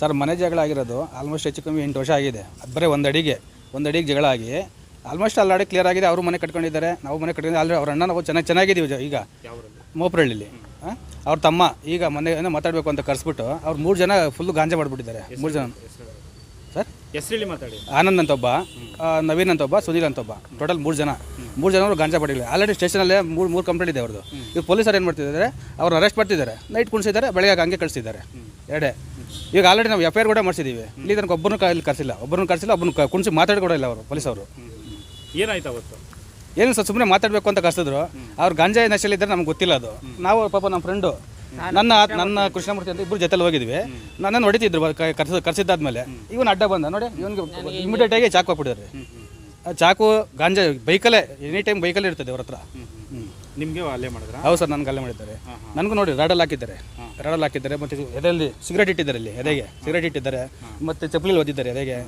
Sir ಮನೆ ಜಗಳ ಆಗಿರೋದು ಆಲ್ಮೋಸ್ಟ್ ಹೆಚ್ಚು ಕಮ್ಮಿ ಎಂಟು ವರ್ಷ ಆಗಿದೆ. ಅದು ಬರೀ ಒಂದು ಅಡಿಗೆ ಒಂದು ಅಡಿಗೆ ಜಗಳ ಆಗಿ ಆಲ್ಮೋಸ್ಟ್ ಅಲ್ಲಾಡಿ ಕ್ಲಿಯರ್ ಆಗಿದೆ ಅವರು ಮನೆ ಕಟ್ಕೊಂಡಿದ್ದಾರೆ ನಾವು ಮನೆ ಕಟ್ಕೊಂಡಿದ್ದೆ ಅಲ್ಲಿ ಅವ್ರ ಅಣ್ಣ ನಾವು ಚೆನ್ನಾಗಿ ಚೆನ್ನಾಗಿದ್ದೀವಿ ಈಗ. ಮೋಪ್ರಳ್ಳಿಲಿ ಅವ್ರ ತಮ್ಮ ಈಗ ಮನೆ ಏನೋ ಮಾತಾಡಬೇಕು ಅಂತ ಕರೆಸ್ಬಿಟ್ಟು ಅವ್ರು ಮೂರು ಜನ ಫುಲ್ ಗಾಂಜಾ ಮಾಡಿಬಿಟ್ಟಿದ್ದಾರೆ ಮೂರು ಜನ. ಸರ್. ಹೆಸರಲ್ಲಿ ಮಾತಾಡಿ. ಆನಂದ್ ಅಂತ ಒಬ್ಬ ನವೀನ್ ಅಂತ ಒಬ್ಬ ಸುನೀಲ್ ಅಂತ ಒಬ್ಬ ಟೋಟಲ್ ಮೂರು ಜನ. ಮೂರು ಜನ ಅವರು ಗಾಂಜಾ ಪಡಿಲ್ಲ ಆಲ್ರೆಡಿ ಸ್ಟೇಷನಲ್ಲೇ ಮೂರು ಮೂರು ಕಂಪ್ಲೇಂಟ್ ಇದೆ ಅವ್ರದ್ದು ಈಗ ಪೊಲೀಸರು ಏನು ಮಾಡ್ತಿದ್ದಾರೆ ಅವ್ರು ಅರೆಸ್ಟ್ ಮಾಡ್ತಿದ್ದಾರೆ. ನೈಟ್ ಕುಣಿಸಿದ್ದಾರೆ ಬೆಳಗ್ಗೆ ಹಂಗೆ ಕಳಿಸಿದ್ದಾರೆ. ಎರಡೇ. ಈಗ ಆಲ್ರೆಡಿ ನಾವು ಎಫ್ ಐ ಆರ್ ಕೂಡ ಮಾಡಿಸಿದ್ದೀವಿ ಇಲ್ಲಿ ತನಕ ಒಬ್ಬರನ್ನು ಇಲ್ಲಿ ಕರೆಸಿಲ್ಲ. ಒಬ್ಬರನ್ನು ಕರೆಸಿಲ್ಲ ಒಬ್ಬನ ಕುಣಿಸಿ ಮಾತಾಡಿ ಅವರು ಪೊಲೀಸ್ ಅವರು. ಪೊಲೀಸವರು ಏನಾಯ್ತು ಅವತ್ತು? ಏನು ಸರ್ ಸುಮ್ಮನೆ ಮಾತಾಡಬೇಕು ಅಂತ ಕರೆಸಿದ್ರು. ಅವ್ರು ಗಾಂಜಾ ಇದ್ರೆ ನಮ್ಗೆ ಗೊತ್ತಿಲ್ಲ ಅದು. ನಾವು ಪಾಪ ನಮ್ಮ ಫ್ರೆಂಡು ನನ್ನ ನನ್ನ ಕೃಷ್ಣಮೂರ್ತಿ ಅಂತ ಇಬ್ಬರು ಜೊತೆಲಿ ಹೋಗಿದ್ವಿ. ನನ್ನ ಹೊಡಿತಿದ್ರು ಕರ್ಸ ಕರ್ಸಿದ್ದಾದ್ಮೇಲೆ. ಇವನು ಅಡ್ಡ ಬಂದ. ನೋಡಿ ಇವನಿಗೆ ಇಮಿಡಿಯೇಟ್ ಆಗಿ ಚಾಕು ಹಾಕ್ಬಿಟ್ಟಿದ್ದಾರೆ. ಆ ಚಾಕು ಗಾಂಜಾ ಬೈಕಲ್ಲೇ ಎನಿ ಟೈಮ್ ಬೈಕಲ್ಲೇ ಇರ್ತದೆ ಅವ್ರ ಹತ್ರ. ನಿಮಗೆ ಅಲ್ಲೇ ಮಾಡಿದ್ರೆ? ಹೌದು ಸರ್ ನನಗೆ ಅಲ್ಲೇ ಮಾಡಿದ್ದಾರೆ. ನನಗೂ ನೋಡಿ ರಾಡಲ್ಲಿ ಹಾಕಿದ್ದಾರೆ. ರಾಡಲ್ಲಿ ಹಾಕಿದ್ದಾರೆ ಮತ್ತು ಎದೆಯಲ್ಲಿ ಸಿಗರೇಟ್ ಇಟ್ಟಿದ್ದಾರೆ ಇಲ್ಲಿ ಎದೆಗೆ. ಸಿಗರೇಟ್ ಇಟ್ಟಿದ್ದಾರೆ ಮತ್ತು ಚಪ್ಪಲಿ ಓದಿದ್ದಾರೆ ಎದೆಗೆ.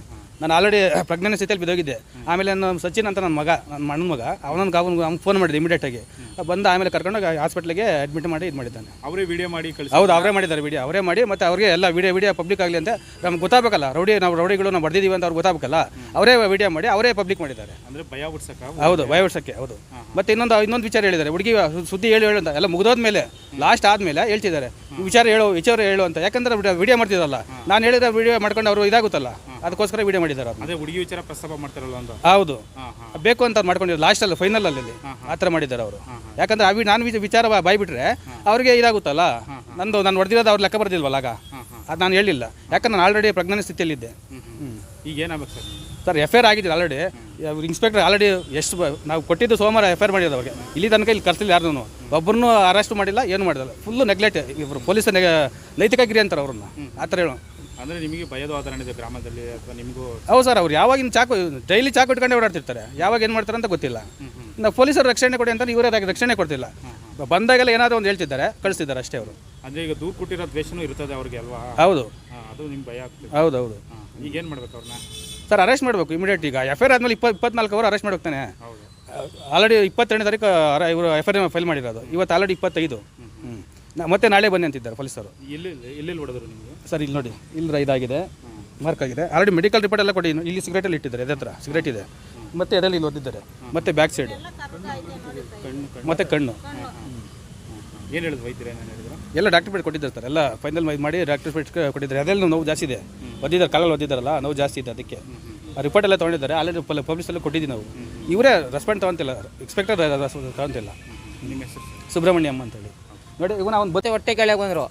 ನಾನು ಆಲ್ರೆಡಿ ಪ್ರಜ್ಞಾನ ಸ್ಥಿತಿಯಲ್ಲಿ ಬಿದ್ದೋಗಿದ್ದೆ ಆಮೇಲೆ ನಾನು ಸಚಿನ್ ಅಂತ ನನ್ನ ಮಗ ನನ್ನ ಅಣ್ಣನ ಮಗ ಅವನೊಂದು ಅವನಿಗೆ ಅವ್ನು ಫೋನ್ ಮಾಡಿದೆ ಇಮಿಡಿಯೇಟಾಗಿ ಬಂದ ಆಮೇಲೆ ಕರ್ಕೊಂಡೋಗಿ ಹಾಸ್ಪಿಟ್ಲಿಗೆ ಅಡ್ಮಿಟ್ ಮಾಡಿ ಇದು ಮಾಡಿದ್ದಾನೆ. ಅವರೇ ವಿಡಿಯೋ ಮಾಡಿ ಕಳಿಸಿ. ಹೌದು ಅವರೇ ಮಾಡಿದ್ದಾರೆ ವಿಡಿಯೋ ಅವರೇ ಮಾಡಿ ಮತ್ತು ಅವರಿಗೆ ಎಲ್ಲ ವಿಡಿಯೋ ವಿಡಿಯೋ ಪಬ್ಲಿಕ್ ಆಗಲಿ ಅಂತ ನಮ್ಗೆ ಗೊತ್ತಾಗಬೇಕಲ್ಲ. ರೌಡಿ ನಾವು ರೌಡಿಗಳು ನಾವು ಬರ್ದಿದ್ದೀವಿ ಅಂತ ಅವ್ರು ಗೊತ್ತಾಗಬೇಕಲ್ಲ. ಅವರೇ ವಿಡಿಯೋ ಮಾಡಿ ಅವರೇ ಪಬ್ಲಿಕ್ ಮಾಡಿದ್ದಾರೆ. ಅಂದರೆ ಭಯ ಉಡ್ಸಕ್ಕೆ ಹೌದು ಭಯ ಉಡ್ಸೋಕ್ಕೆ ಹೌದು. ಮತ್ತು ಇನ್ನೊಂದು ಇನ್ನೊಂದು ವಿಚಾರ ಹೇಳಿದ್ದಾರೆ. ಹುಡುಗಿ ಸುದ್ದಿ ಹೇಳಿ ಹೇಳಿ ಅಂತ ಎಲ್ಲ ಮುಗಿದೋದ್ಮೇಲೆ ಲಾಸ್ಟ್ ಆದಮೇಲೆ ಹೇಳ್ತಿದ್ದಾರೆ. ವಿಚಾರ ಹೇಳು ವಿಚಾರ ಹೇಳು ಅಂತ. ಯಾಕಂದ್ರೆ ವಿಡಿಯೋ ಮಾಡ್ತಿದ್ದಲ್ಲ ನಾನು ಹೇಳಿದ್ರೆ ವಿಡಿಯೋ ಮಾಡ್ಕೊಂಡು ಅವರು ಇದಾಗುತ್ತಲ್ಲ. ಅದಕ್ಕೋಸ್ಕರ ವಿಡಿಯೋ ಮಾಡಿದ್ದಾರೆ ಅದೇ ಹುಡುಗಿ ವಿಚಾರ ಪ್ರಸ್ತಾಪ ಮಾಡ್ತಾರಲ್ಲ ಹೌದು. ಬೇಕು ಅಂತ ಮಾಡ್ಕೊಂಡಿದ್ರು. ಲಾಸ್ಟಲ್ಲಿ ಫೈನಲಲ್ಲಿ ಆ ಥರ ಮಾಡಿದ್ದಾರೆ ಅವರು. ಯಾಕಂದ್ರೆ ಅವಿ ನಾನು ವಿಚ- ವಿಚಾರ ಬಾಯ್ಬಿಟ್ರೆ ಅವ್ರಿಗೆ ಇದಾಗುತ್ತಲ್ಲ. ನಂದು ನಾನು ಹೊಡೆದಿರೋದು ಅವ್ರು ಲೆಕ್ಕ ಬರ್ದಿಲ್ವಲ್ಲ ಆಗ? ಅದು ನಾನು ಹೇಳಿಲ್ಲ. ಯಾಕಂದ್ರೆ ನಾನು ಆಲ್ರೆಡಿ ಪ್ರಜ್ಞಾನ ಸ್ಥಿತಿಯಲ್ಲಿದ್ದೆ. ಹ್ಞೂ ಈಗ ಏನಾಗುತ್ತೆ sir? Sir F I R ಆಗಿದೆ ಆಲ್ರೆಡಿ ಇನ್ಸ್ಪೆಕ್ಟರ್ ಆಲ್ರೆಡಿ ಎಷ್ಟು ಬ- ನಾವು ಕೊಟ್ಟಿದ್ದು ಸೋಮವಾರ ಎಫ್ ಐ ಆರ್ ಮಾಡಿದ್ದು ಅವ್ರಿಗೆ ಇಲ್ಲಿ ತನಕ ಇಲ್ಲಿ ಕರ್ಸಿಲ್ಲ ಯಾರನ್ನೂ ಒಬ್ಬರನ್ನೂ ಅರೆಸ್ಟ್ ಮಾಡಿಲ್ಲ ಏನು ಮಾಡಿಲ್ಲ. ಫುಲ್ಲು ನೆಗ್ಲೆಕ್ಟ್ ಇವರು ಪೊಲೀಸ್ ನೈತಿಕ ಗಿರಿ ಅಂತಾರೆ ಅವ್ರನ್ನ. ಆ ಥರ ಹೇಳೋ. ಅಂದರೆ ನಿಮಗೆ ಭಯದ ವಾತಾವರಣ ಇದೆ ಗ್ರಾಮದಲ್ಲಿ ಅಥವಾ ನಿಮಗೂ? ಹೌದು ಸರ್ ಅವ್ರು ಯಾವಾಗಿನ ಚಾಕು ಡೈಲಿ ಚಾಕು ಇಟ್ಕೊಂಡು ಓಡಾಡ್ತಿರ್ತಾರೆ. ಯಾವಾಗ ಏನು ಮಾಡ್ತಾರೆ ಅಂತ ಗೊತ್ತಿಲ್ಲ. ನಾವು ಪೊಲೀಸರು ರಕ್ಷಣೆ ಕೊಡಿ ಅಂತ ಇವರೇ ಅದಕ್ಕೆ ರಕ್ಷಣೆ ಕೊಡ್ತಿಲ್ಲ. ಬಂದಾಗೆಲ್ಲ ಏನಾದರೂ ಒಂದು ಹೇಳ್ತಿದ್ದಾರೆ ಕಳಿಸ್ತಿದ್ದಾರೆ ಅಷ್ಟೇ ಅವರು. ಅಂದರೆ ಈಗ ದೂರ ಕೊಟ್ಟಿರೋ ದ್ವೇಷನೂ ಇರ್ತದೆ ಅವ್ರಿಗೆ ಅಲ್ವಾ? ಹೌದು. ಹಾ, ಅದು ನಿಮ್ಗೆ ಭಯ ಆಗ್ತದೆ. ಹೌದು ಹೌದು. ಈಗೇನು ಈಗ ಏನು ಮಾಡ್ಬೇಕು ಅವ್ರನ್ನ? ಸರ್ ಅರೆಸ್ಟ್ ಮಾಡಬೇಕು ಇಮಿಡಿಯೇಟ್ ಈಗ. ಎಫ್ ಐ ಆರ್ ಆದಮೇಲೆ ಇಪ್ಪತ್ತು ಇಪ್ಪತ್ನಾಲ್ಕು ಅವರು ಅರೆಸ್ಟ್ ಮಾಡ್ತಾನೆ ಹೌದು. ಆಲ್ರೆಡಿ ಇಪ್ಪತ್ತೆರಡನೇ ತಾರೀಕು ಅರ- ಇವರು ಎಫ್ ಐ ಆರ್ ಫೈಲ್ ಮಾಡಿರೋದು. ಇವತ್ತು ಆಲ್ರೆಡಿ ಇಪ್ಪತ್ತೈದು. ಹ್ಞೂ ಮತ್ತೆ ನಾಳೆ ಬನ್ನಿ ಅಂತಿದ್ದಾರೆ ಪೊಲೀಸರು ಎಲ್ಲಿ ಎಲ್ಲೆಲ್ಲಿ ಹೊಡೆದ್ರು ನಿಮಗೆ? ಸರ್ ಇಲ್ಲಿ ನೋಡಿ ಇಲ್ಲಿ ಇದಾಗಿದೆ. ಮಾರ್ಕ್ ಆಗಿದೆ. ಆಲ್ರೆಡಿ ಮೆಡಿಕಲ್ ರಿಪೋರ್ಟ್ ಎಲ್ಲ ಕೊಡಿ ಇಲ್ಲಿ ಸಿಗರೇಟಲ್ಲಿ ಇಟ್ಟಿದ್ದಾರೆ ಅದೇ ಹತ್ರ. ಸಿಗರೇಟ್ ಇದೆ. ಮತ್ತೆ ಅದರಲ್ಲಿ ಇಲ್ಲಿ ಓದಿದ್ದಾರೆ ಮತ್ತೆ ಬ್ಯಾಕ್ ಸೈಡ್ ಮತ್ತೆ ಕಣ್ಣು. ಏನು ಹೇಳಿದ್ರು ವೈದ್ಯರು ಎಲ್ಲ ಡಾಕ್ಟರ್ ಪೇಟ್ ಕೊಟ್ಟಿದ್ದಾರೆ ಸರ್ ಎಲ್ಲ ಫೈನಲ್ ಮಾಡಿ ಡಾಕ್ಟರ್ ಪೇಟ್ ಕೊಟ್ಟಿದ್ದಾರೆ. ಅದೆಲ್ಲ ನೋವು ಜಾಸ್ತಿ ಇದೆ. ಒದ್ದಿದ್ದಾರೆ ಕಾಲಲ್ಲಿ ಒದ್ದಿದ್ದಾರಲ್ಲ ನೋವು ಜಾಸ್ತಿ ಇದೆ ಅದಕ್ಕೆ. ರಿಪೋರ್ಟ್ ಎಲ್ಲ ತೊಗೊಂಡಿದ್ದಾರೆ. ಆಲ್ರೆಡಿ ಪಬ್ಲಿಷ್ ಕೊಟ್ಟಿದ್ದೀವಿ ನಾವು. ಇವರೇ ರೆಸ್ಪಾಂಡ್ ತೊಗೊಂತಿಲ್ಲ. ಎಕ್ಸ್ಪೆಕ್ಟರ್ ತೊಗೊಂತಿಲ್ಲ. ನಿಮ್ಮ ಹೆಸರು ಸರ್ ಸುಬ್ರಹ್ಮಣ್ಯಂ ಅಂತೇಳಿ. ನೋಡಿ ಇವನ ಅವ್ನು ಬತ್ತೆ ಹೊಟ್ಟೆ ಕೆಳಗೆ ಬಂದರು.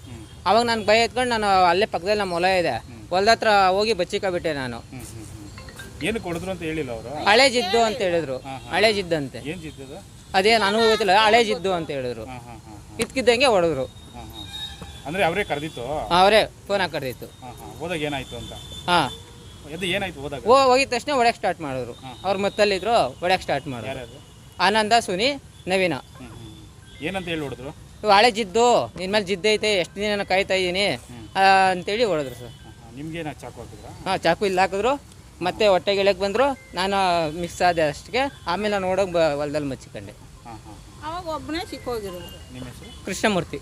ಅವಾಗ ನಾನು ಭಯ ಎತ್ಕೊಂಡು ನಾನು ಅಲ್ಲೇ ಪಕ್ಕದಲ್ಲಿ ನಮ್ಮ ಹೊಲ ಇದೆ. ಹೊಲದ ಹತ್ರ ಹೋಗಿ ಬಚ್ಚಿಕೊಬಿಟ್ಟೆ ನಾನು. ಏನು ಕೊಡಿದ್ರು ಅಂತ ಹೇಳಿಲ್ಲ ಅವರು? ಹಳೆ ಜಿದ್ದು ಅಂತ ಹೇಳಿದ್ರು. ಹಳೆ ಜಿದ್ದಂತೆ. ಅದೇ? ನನಗೂ ಗೊತ್ತಿಲ್ಲ. ಹಳೆ ಜಿದ್ದು ಅಂತ ಹೇಳಿದ್ರು. ಇದ್ಕಿದ್ದಂಗೆ ಹೊಡೆದ್ರು. ಅಂದರೆ ಅವರೇ ಕರೆದಿತ್ತು? ಅವರೇ ಫೋನ್ ಹಾಕಿ ಕರೆದಿತ್ತು. ಹಾಂ ಹೋದಾಗ ಏನಾಯ್ತು ಅಂತ? ಹಾಂ. ಅದು ಏನಾಯ್ತು ಹೋದಾಗ? ಓ ಹೋಗಿದ ತಕ್ಷಣ ಒಡಕ್ಕೆ ಸ್ಟಾರ್ಟ್ ಮಾಡಿದ್ರು. ಅವ್ರು ಮತ್ತಲ್ಲಿದ್ರು ಹೊಡ್ಯಕ್ಕೆ ಸ್ಟಾರ್ಟ್ ಮಾಡಿದ್ರು. ಆನಂದ ಸುನಿ ನವೀನ. ಏನಂತ ಹೇಳಿ ಹೊಡೆದ್ರು? ಹಳೆ ಜಿದ್ದು ನಿನ್ನ ಮೇಲೆ ಜಿದ್ದೈತೆ ಎಷ್ಟು ದಿನ ಕಾಯ್ತಾ ಇದ್ದೀನಿ ಅಂತೇಳಿ ಹೊಡೆದ್ರು ಸರ್. ನಿಮ್ಗೆ ಚಾಕು ಹಾಕಿದ್ರು? ಹಾಂ ಚಾಕು ಇಲ್ಲಿ ಹಾಕಿದ್ರು. ಮತ್ತೆ ಹೊಟ್ಟೆ ಇಳಕ್ಕೆ ಬಂದರು. ನಾನು ಮಿಕ್ಸ್ ಆದೆ ಅಷ್ಟಕ್ಕೆ. ಆಮೇಲೆ ನಾನು ನೋಡೋಕೆ ಬ ಹೊಲದಲ್ಲಿ ಮಚ್ಚಿಕೊಂಡೆ. ಹಾಂ ಹಾಂ ಅವಾಗ ಒಬ್ಬನೇ ಸಿಕ್ಕೋಗಿರೋದು ನಿಮ್ಮ ಹೆಸರು? ಕೃಷ್ಣಮೂರ್ತಿ.